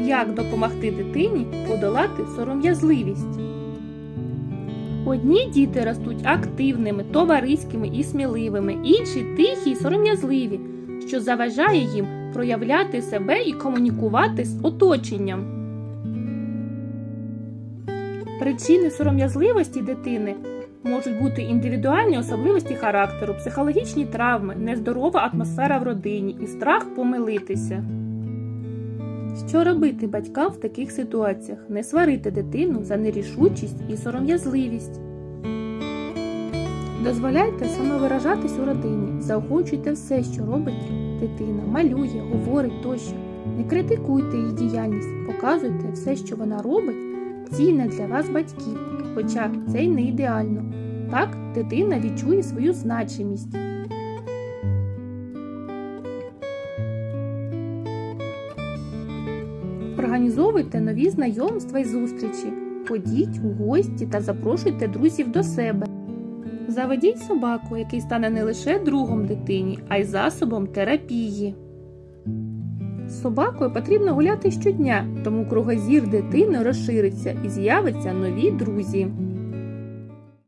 Як допомогти дитині подолати сором'язливість? Одні діти ростуть активними, товариськими і сміливими, інші тихі й сором'язливі, що заважає їм проявляти себе і комунікувати з оточенням. Причини сором'язливості дитини можуть бути індивідуальні особливості характеру, психологічні травми, нездорова атмосфера в родині і страх помилитися. Що робити батькам в таких ситуаціях? Не сварити дитину за нерішучість і сором'язливість. Дозволяйте самовиражатись у родині, заохочуйте все, що робить дитина, малює, говорить тощо. Не критикуйте її діяльність, показуйте все, що вона робить, цінне для вас батьків, хоча це й не ідеально. Так дитина відчує свою значимість. Організовуйте нові знайомства й зустрічі. Ходіть у гості та запрошуйте друзів до себе. Заведіть собаку, який стане не лише другом дитині, а й засобом терапії. З собакою потрібно гуляти щодня, тому кругозір дитини розшириться і з'являться нові друзі.